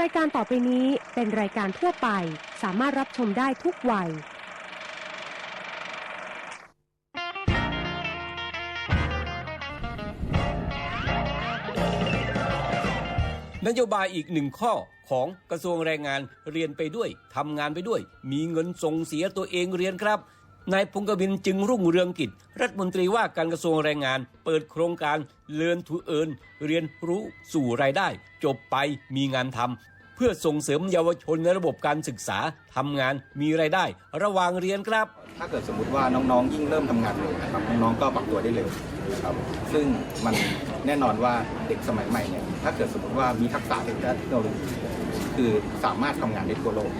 รายการต่อไปนี้เป็นรายการทั่วไป สามารถรับชมได้ทุกวัย นโยบายอีกหนึ่งข้อของกระทรวงแรงงานเรียนไปด้วยทำงานไปด้วย มีเงินส่งเสียตัวเองเรียนครับ นายพงกบินจึงรุ่งเรืองกิจ รัฐมนตรีว่าการกระทรวงแรงงาน เปิดโครงการเรียนทูเอินเรียนรู้สู่รายได้ จบไปมีงานทำเพื่อส่งเสริมเยาวชนในระบบการศึกษาทำงานมีรายได้ ระหว่างเรียนครับ ถ้าเกิดสมมติว่าน้องๆ ยิ่งเริ่มทำงานเร็วนะครับน้องๆก็ปรับตัวได้เร็วครับซึ่งมันแน่นอนว่าเด็กสมัยใหม่เนี่ยถ้าเกิดสมมติว่ามีทักษะทางด้านเทคโนโลยีคือสามารถทำงานได้ทั่วโลก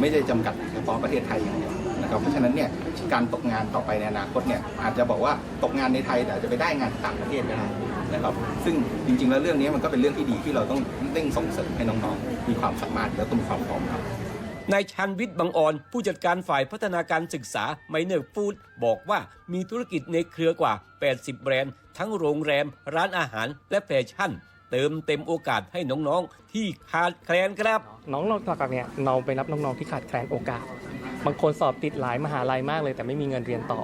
ไม่ได้จำกัดเฉพาะประเทศไทยอย่างเดียว นะครับเพราะฉะนั้นเนี่ยการตกงานต่อไปในอนาคตเนี่ยอาจจะบอกว่าตกงานในไทยแต่อาจจะไปได้งานต่างประเทศก็ได้นะครับซึ่งจริงๆแล้วเรื่องนี้มันก็เป็นเรื่องที่ดีที่เราต้องเร่งส่งเสริมให้น้องๆ มีความสามารถแล้วก็มีความพร้อมครับนายชันวิทย์บางออน ผู้จัดการฝ่ายพัฒนาการศึกษาไมเนอร์ฟู้ดบอกว่ามีธุรกิจในเครือกว่า 80 แบรนด์ ทั้งโรงแรม ร้านอาหารและแฟชั่น เติมเต็มโอกาสให้น้องๆ ที่ขาดแคลนครับ น้องๆหลักๆเนี่ยเราไปรับน้องๆที่ขาดแคลนโอกาส บางคนสอบติดหลายมหาลัยมากเลย แต่ไม่มีเงินเรียนต่อ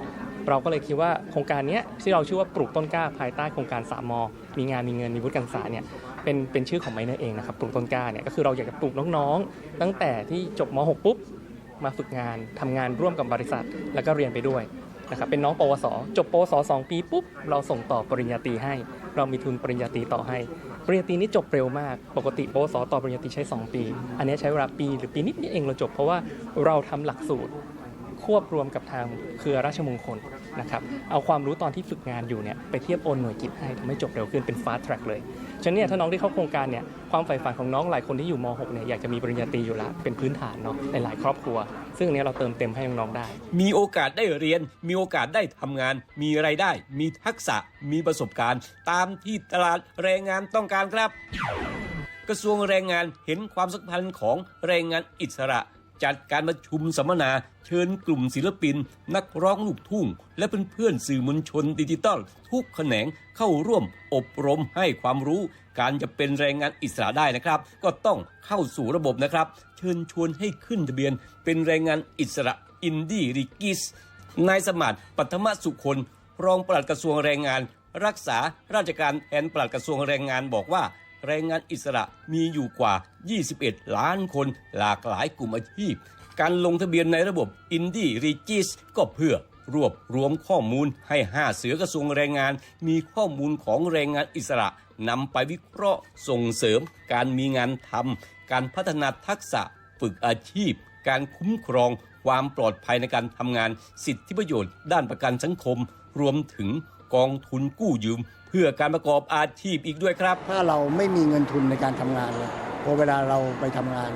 เราก็เลยคิดว่าโครงการนี้ที่เราชื่อว่าปลูกต้นกล้าภายใต้โครงการสามมมีงานมีเงินมีวุฒิการศึกษาเนี่ยเป็นเป็นชื่อของไมเนอร์เองนะครับปลูกต้นกล้าเนี่ยก็คือเราอยากจะปลูกน้องๆ ตั้งแต่ที่จบม .6 ปุ๊บมาฝึกงานทำงานร่วมกับบริษัท แล้วก็เรียนไปด้วย นะครับเป็นน้องปวส จบปวสสองปีปุ๊บเราส่งต่อปริญญาตรีให้ เรามีทุนปริญญาตรีต่อให้ ปริญญาตรีนี้จบเร็วมาก ปกติปวสต่อปริญญาตรีใช้ 2 ปี อันนี้ใช้เวลาปีหรือปีนิดนี้เองเราจบเพราะว่าเราทำหลักสูตร ควบรวมกับทางเครือราชมงคลนะครับเอาความรู้ตอนที่ฝึกงานอยู่เนี่ยไปเทียบโอนหน่วยกิจให้ทำให้จบเร็วขึ้นเป็น fast track เลยฉะนั้นเนี่ยถ้าน้องที่เข้าโครงการเนี่ยความใฝ่ฝันของน้องหลายคนที่อยู่ม .6 เนี่ยอยากจะมีปริญญาตรีอยู่แล้วเป็นพื้นฐานเนาะในหลายครอบครัว ซึ่งอันเนี้ยเราเติมเต็มให้น้องๆได้ มีโอกาสได้เรียน มีโอกาสได้ทำงาน มีไรายได้ มีทักษะ มีประสบการณ์ ตามที่ตลาดแรงงานต้องการครับ กระทรวงแรงงานเห็นความสำคัญของแรงงานอิสระ จัดการประชุมสัมมนาเชิญกลุ่มศิลปิน นักร้องลูกทุ่ง และเพื่อนๆสื่อมวลชนดิจิตอลทุกแขนงเข้าร่วมอบรมให้ความรู้ การจะเป็นแรงงานอิสระได้นะครับ ก็ต้องเข้าสู่ระบบนะครับ เชิญชวนให้ขึ้นทะเบียน เป็นแรงงานอิสระอินดี้ริกิสนายสมานปัทมสุคนรองปลัดกระทรวงแรงงาน รักษาราชการแทนปลัดกระทรวงแรงงานบอกว่า แรงงานอิสระมีอยู่กว่า 21 ล้านคนหลากหลายกลุ่มอาชีพ การลงทะเบียนในระบบ i n d i r e g i s ก็เพื่อรวบรวมข้อมูลให้ 5 เสือกระทรวงแรงงาน มีข้อมูลของแรงงานอิสระนำไปวิเคราะห์ส่งเสริม การมีงานทำการพัฒนาทักษะฝึกอาชีพ การคุ้มครอง ความปลอดภัยในการทำงาน สิทธิประโยชน์ด้านประกันสังคม รวมถึงกองทุนกู้ยืม พื่อการประกอบอาชีพอีกด้วยครับ ถ้าเราไม่มีเงินทุนในการทำงานเลยพอเวลาเราไปทำงาน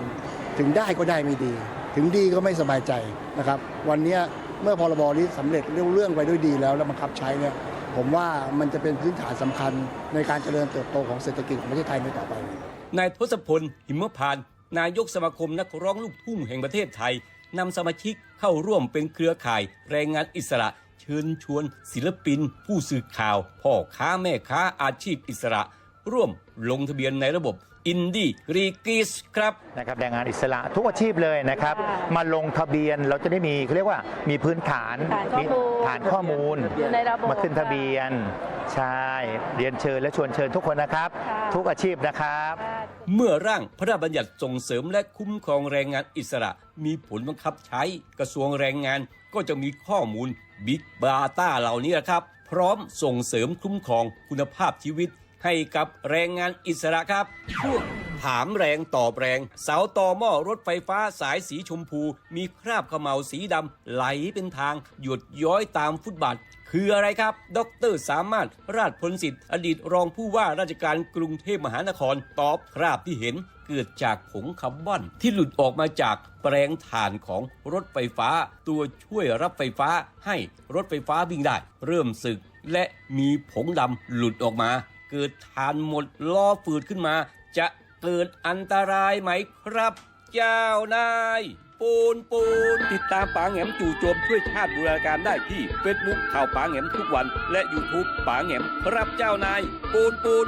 ถึงได้ก็ได้ไม่ดี ถึงดีก็ไม่สบายใจนะครับ วันเนี้ยเมื่อพรบนี้สำเร็จเรื่องเรื่องไปด้วยดีแล้วแล้วบังคับใช้เนี่ยผมว่ามันจะเป็นพื้นฐานสำคัญในการเจริญเติบโตของเศรษฐกิจของประเทศไทยในต่อไปนายทศพลหิมพานต์นายกสมาคมนักร้องลูกทุ่งแห่งประเทศไทยนำสมาชิกเข้าร่วมเป็นเครือข่ายแรงงานอิสระ เชิญชวนศิลปิน ผู้สื่อข่าว พ่อค้าแม่ค้าอาชีพอิสระ ร่วมลงทะเบียนในระบบอินดี้รีกิสครับนะครับแรงงานอิสระทุกอาชีพเลยนะครับ มาลงทะเบียนเราจะได้มีเขาเรียกว่ามีพื้นฐานฐานข้อมูลมีฐานข้อมูลอยู่ในระบบมาขึ้นทะเบียน ใช่เรียนเชิญและชวนเชิญทุกคนนะครับค่ะทุกอาชีพนะครับ เมื่อร่างพระราชบัญญัติส่งเสริมและคุ้มครองแรงงานอิสระ มีผลบังคับใช้กระทรวงแรงงานก็จะมีข้อมูล บิ๊กบาต้าเหล่านี้นะครับ พร้อมส่งเสริมคุ้มครองคุณภาพชีวิตให้กับแรงงานอิสระครับช่วง ถามแรงตอบแรง เสาต่อหม้อรถไฟฟ้าสายสีชมพู มีคราบขมเหลาสีดำไหลเป็นทาง หยดย้อยตามฟุตบาทคืออะไรครับ ดรสามารถราชพลสิทธิ์ อดีตรองผู้ว่าราชการกรุงเทพมหานคร ตอบคราบที่เห็นเกิดจากผงคาร์บอนที่หลุดออกมาจากแปลงถ่านของรถไฟฟ้า ตัวช่วยรับไฟฟ้าให้รถไฟฟ้าวิ่งได้ เริ่มสึกและมีผงดำหลุดออกมา เกิดถ่านหมดล้อฝืดขึ้นมา จะ เกิดอันตรายไหมครับ เจ้านาย ปูนปูน ติดตามป๋าแหงมจู่โจมช่วยชาติบูรณาการได้ที่เฟซบุ๊กข่าวป๋าแหงมทุกวัน และ YouTube ป๋าแหงมครับเจ้านาย ปูนปูน